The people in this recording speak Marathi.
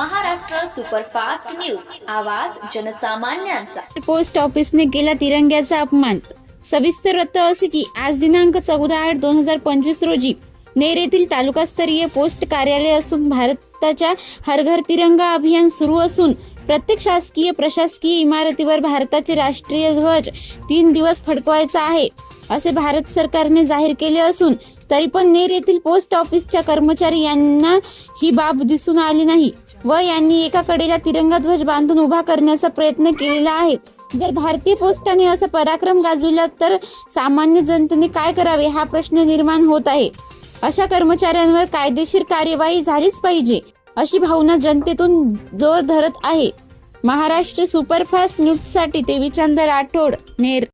Superfast news. आवाज जनसामान्यांचा. पोस्ट ऑफिसने केला तिरंग्याचा अपमान. सविस्तर वृत्त असे की आज दिनांक चौदा आठ दोन हजार पंचवीस रोजी नेर येथील तालुकास्तरीय पोस्ट कार्यालय असून भारताच्या हर घर तिरंगा अभियान सुरू असून प्रत्येक शासकीय प्रशासकीय इमारतीवर भारताचे राष्ट्रीय ध्वज तीन दिवस फडकवायचा आहे असे भारत सरकारने जाहीर केले असून तरी पण नेर येथील पोस्ट ऑफिसच्या कर्मचारी यांना ही बाब दिसून आली नाही. व यांनी एका कडेला तिरंगा ध्वज बांधून उभा करण्याचा प्रयत्न केलेला आहे. जर भारतीय पोस्टाने असा पराक्रम गाजविला तर सामान्य जनतेने काय करावे हा प्रश्न निर्माण होत आहे. अशा कर्मचाऱ्यांवर कायदेशीर कार्यवाही झालीच पाहिजे अशी भावना जनतेतून जोर धरत आहे. महाराष्ट्र सुपरफास्ट न्यूजसाठी देवीचंद राठोड नेर